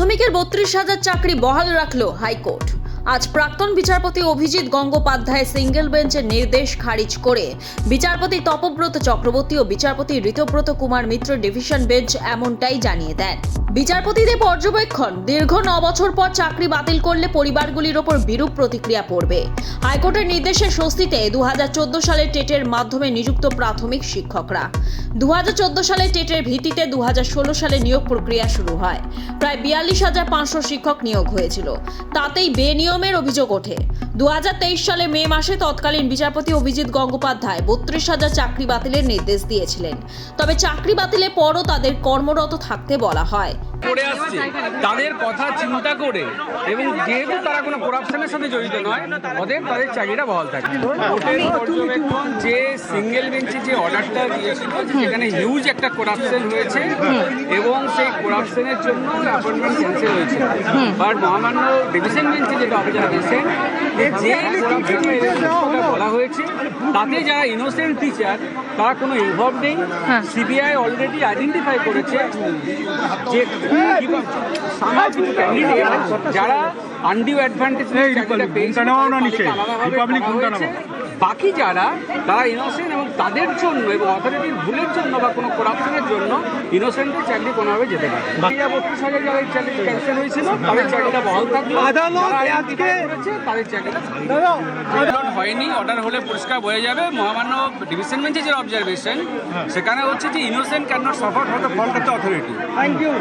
প্রাথমিকের বত্রিশ হাজার চাকরি বহাল রাখল হাইকোর্ট। আজ প্রাক্তন বিচারপতি অভিজিৎ গঙ্গোপাধ্যায় সিঙ্গেল বেঞ্চের নির্দেশ খারিজ করে। বিচারপতি তপব্রত চক্রবর্তী ও বিচারপতি ঋতব্রত কুমার মিত্র ডিভিশন বেঞ্চ এমনটাই জানিয়ে দেন। বিচারপতিদের পর্যবেক্ষণ, দীর্ঘ ন বছর পর চাকরি বাতিল করলে পরিবারগুলির ওপর বিরূপ প্রতিক্রিয়া পড়বে। হাইকোর্টের নির্দেশে স্বস্তিতে দু হাজার চোদ্দ সালে টেটের মাধ্যমে নিযুক্ত প্রাথমিক শিক্ষকরা। দু হাজার চোদ্দ সালে টেটের ভিত্তিতে দু হাজার ষোলো সালে নিয়োগ প্রক্রিয়া শুরু হয়। প্রায় বিয়াল্লিশ হাজার পাঁচশো শিক্ষক নিয়োগ হয়েছিল। তাতেই বেনিয়মের অভিযোগ ওঠে। দু হাজার তেইশ সালে মে মাসে তৎকালীন বিচারপতি অভিজিৎ গঙ্গোপাধ্যায় বত্রিশ হাজার চাকরি বাতিলের নির্দেশ দিয়েছিলেন। তবে চাকরি বাতিলের পরও তাদের কর্মরত থাকতে বলা হয়। করে আসছে তাদের কথা চিন্তা করে এবং যেহেতু তারা কোনো করাপশনের সাথে জড়িত নয় অতএব তাদের চাকরিটা বহাল থাকে। কোর্টের পর্যবেক্ষণ যে সিঙ্গেল বেঞ্চে যে অর্ডারটা দিয়েছিল সেখানে হিউজ একটা করাপশন হয়েছে এবং সেই করাপশনের জন্য অ্যাপয়েন্টমেন্ট ক্যান্সেল হয়েছে। বাট মহামান্য ডিভিশন বেঞ্চে যেটা অবজারভেশন যে করাপশনটা বলা হয়েছে তাতে যারা ইনোসেন্ট টিচার তারা কোনো ইনভলভ নেই। সিবিআই অলরেডি আইডেন্টিফাই করেছে যে সামাল কিছু ক্যান্ডিডেট যারা আনডিউ অ্যাডভান্টেজ বাকি যারা তারা ইনোসেন্ট এবং তাদের জন্য এবং অথরিটির ভুলের জন্য বা কোনো করাপশনের জন্য ইনোসেন্টের চাকরি কোনোভাবে যেতে পারে। বাকিরা বত্রিশ হাজার যাদের চাকরি ক্যান্সেল হয়েছিল তাদের চাকরিটা বহাল থাকল। তাদের চাকরিটা হয়নি অর্ডার হলে পরিষ্কার হয়ে যাবে। মহামান্য ডিভিশন বেঞ্চে যে অবজারভেশন সেখানে হচ্ছে যে innocent can not suffer for the fault of the authority thank you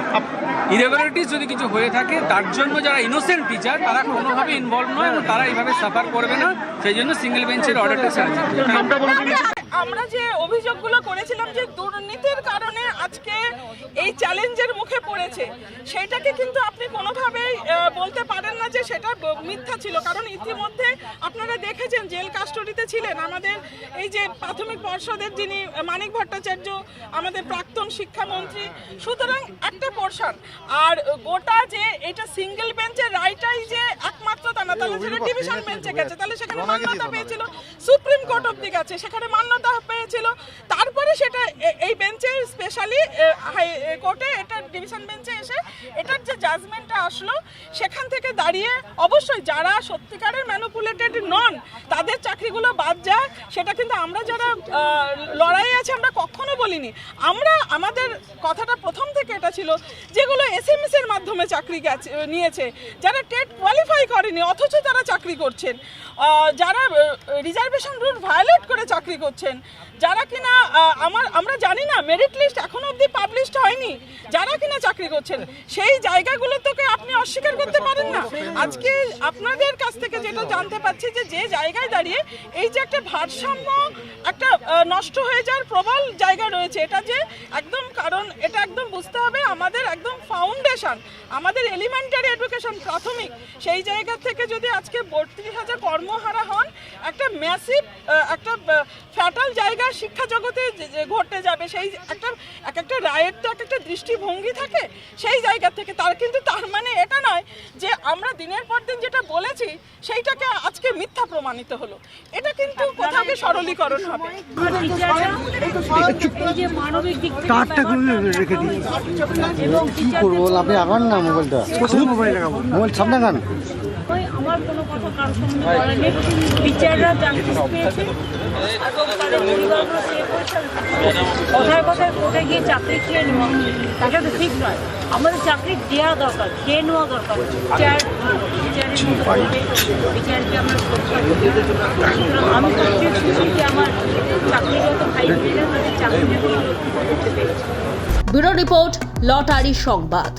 irregularities যদি কিছু হয়ে থাকে তার জন্য যারা ইনোসেন্ট টিচার তারা কোনোভাবে ইনভলভ নয় এবং তারা এইভাবে সাফার করবে না সেই জন্য সিঙ্গেল বেঞ্চের অর্ডারটা ছাড়ছে আমরা যে অভিযোগগুলো করেছিলাম যে দুর্নীতির কারণে আজকে এই চ্যালেঞ্জের মুখে পড়েছে, সেটাকে কিন্তু আপনি কোনোভাবেই বলতে পারেন না যে সেটা মিথ্যা ছিল। কারণ ইতিমধ্যে আপনারা দেখেছেন, জেল কাস্টডিতে ছিলেন আমাদের এই যে প্রাথমিক পর্ষদের যিনি মানিক ভট্টাচার্য, আমাদের প্রাক্তন শিক্ষামন্ত্রী। সুতরাং একটা পোর্শন আর গোটা যে এটা সিঙ্গেল বেঞ্চের রায়টাই যে না তাহলে সেটা ডিভিশন বেঞ্চে গেছে তাহলে সেখানে মান্যতা পেয়েছিল সুপ্রিম কোর্ট অব্দি গেছে সেখানে মান্যতা পেয়েছিল। এই বেঞ্চে স্পেশালি হাই কোর্টে এটা ডিভিশন বেঞ্চে এসে এটার যে জাজমেন্টটা আসলো সেখান থেকে দাঁড়িয়ে অবশ্যই যারা সত্যিকারের ম্যানুপুলেটেড নন তাদের চাকরিগুলো বাদ যাক সেটা কিন্তু আমরা যারা আহ, লড়াইয়ে আছে আমরা কখনো বলিনি। আমরা আমাদের কথাটা প্রথম থেকে এটা ছিল যেগুলো এসএমএস এর মাধ্যমে চাকরি গেছে নিয়েছে। যারা টেট কোয়ালিফাই করেনি অথচ তারা চাকরি করছেন। যারা রিজার্ভেশন রুল ভায়োলেট করে চাকরি করছেন যারা কিনা আহ, আমার আমরা জানি না মেরিট লিস্ট এখনও অবধি পাবলিশড হয়নি যারা কিনা চাকরি করছেন, সেই জায়গাগুলো তোকে আপনি অস্বীকার করতে পারেন না। আজকে আপনাদের কাছ থেকে যেটা জানতে পারছি যে যে জায়গায় দাঁড়িয়ে এই যে একটা ভারসাম্য একটা নষ্ট হয়ে যাওয়ার প্রবল জায়গা রয়েছে, এটা যে একদম কারণ, এটা একদম বুঝতে হবে আমাদের একদম ফাউন্ডেশন আমাদের এলিমেন্টারি এডুকেশন প্রাথমিক, সেই জায়গা থেকে যদি আজকে বত্রিশ হাজার কর্মহারা হন, একটা ম্যাসিভ একটা ফ্যাটাল জায়গা শিক্ষা জগতে যে যাবে, সেই একটা, এক একটা রায়ের তো এক একটা দৃষ্টিভঙ্গি থাকে। সেই জায়গা থেকে তার কিন্তু তার মানে এটা নয় যে আমরা দিনের পর দিন যেটা বলেছি সেইটাকে আজকে মিথ্যা প্রমাণিত হলো। এটা কিন্তু কোথাও সরলীকরণ হবে। কার্ডটা রেখে দিই। কি করব আপনি আগান না মোবাইলটা। কোথায় মোবাইল মোবাইল সামনে গান আমার কোনো কথা কারোর সঙ্গে বলার নেই। জানতে পেয়েছে। এবং তাদের পরিবারগুলো সে পয়সা কথায় কথায় কোর্টে গিয়ে চাকরি খেয়ে নেওয়া। এটা তো ঠিক নয়। আমাদের চাকরি দেওয়া দরকার খেয়ে নেওয়া দরকার। আমরা আমি ঠিক যে আমার চাকরিগত ভাই বোনেরা তাদের চাকরি করতে পেরেছে? ব্যুরো রিপোর্ট লটারি সংবাদ।